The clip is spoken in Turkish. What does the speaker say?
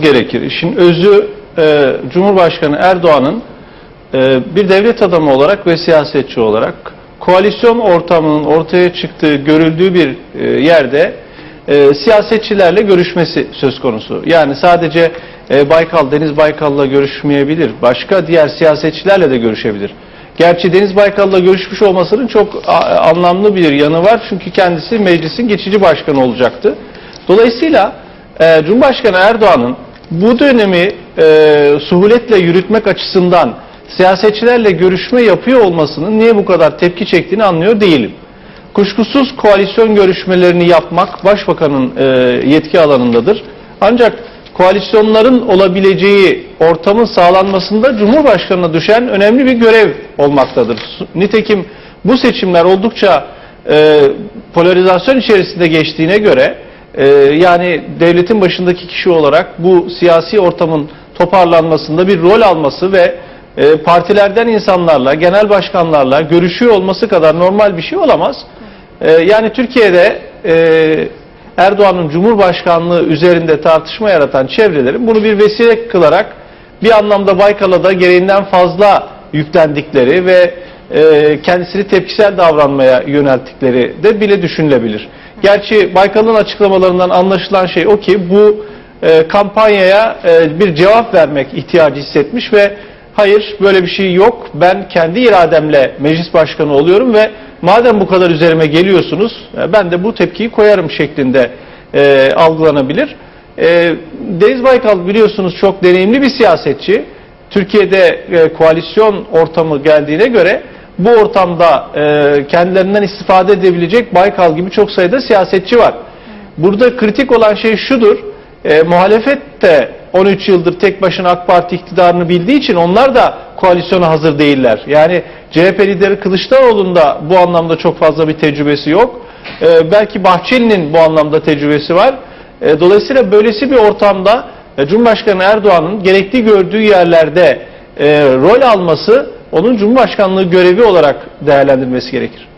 gerekir. İşin özü e, Cumhurbaşkanı Erdoğan'ın e, bir devlet adamı olarak ve siyasetçi olarak koalisyon ortamının ortaya çıktığı, görüldüğü bir e, yerde e, siyasetçilerle görüşmesi söz konusu. Yani sadece e, Baykal, Deniz Baykal'la görüşmeyebilir. Başka diğer siyasetçilerle de görüşebilir. Gerçi Deniz Baykal'la görüşmüş olmasının çok anlamlı bir yanı var. Çünkü kendisi meclisin geçici başkanı olacaktı. Dolayısıyla e, Cumhurbaşkanı Erdoğan'ın bu dönemi e, suhuletle yürütmek açısından siyasetçilerle görüşme yapıyor olmasının niye bu kadar tepki çektiğini anlıyor değilim. Kuşkusuz koalisyon görüşmelerini yapmak başbakanın e, yetki alanındadır. Ancak koalisyonların olabileceği ortamın sağlanmasında Cumhurbaşkanı'na düşen önemli bir görev olmaktadır. Nitekim bu seçimler oldukça e, polarizasyon içerisinde geçtiğine göre e, yani devletin başındaki kişi olarak bu siyasi ortamın toparlanmasında bir rol alması ve e, partilerden insanlarla, genel başkanlarla görüşüyor olması kadar normal bir şey olamaz. E, yani Türkiye'de e, Erdoğan'ın Cumhurbaşkanlığı üzerinde tartışma yaratan çevrelerin bunu bir vesile kılarak bir anlamda Baykal'a da gereğinden fazla yüklendikleri ve e, kendisini tepkisel davranmaya yönelttikleri de bile düşünülebilir. Gerçi Baykal'ın açıklamalarından anlaşılan şey o ki bu e, kampanyaya e, bir cevap vermek ihtiyacı hissetmiş ve hayır böyle bir şey yok ben kendi irademle meclis başkanı oluyorum ve madem bu kadar üzerime geliyorsunuz e, ben de bu tepkiyi koyarım şeklinde e, algılanabilir. E, Deniz Baykal biliyorsunuz çok deneyimli bir siyasetçi. Türkiye'de e, koalisyon ortamı geldiğine göre bu ortamda e, kendilerinden istifade edebilecek Baykal gibi çok sayıda siyasetçi var. Burada kritik olan şey şudur. E, muhalefet de 13 yıldır tek başına AK Parti iktidarını bildiği için onlar da koalisyona hazır değiller. Yani CHP lideri Kılıçdaroğlu'nun da bu anlamda çok fazla bir tecrübesi yok. E, belki Bahçeli'nin bu anlamda tecrübesi var. E, dolayısıyla böylesi bir ortamda e, Cumhurbaşkanı Erdoğan'ın gerekli gördüğü yerlerde e, rol alması onun Cumhurbaşkanlığı görevi olarak değerlendirmesi gerekir.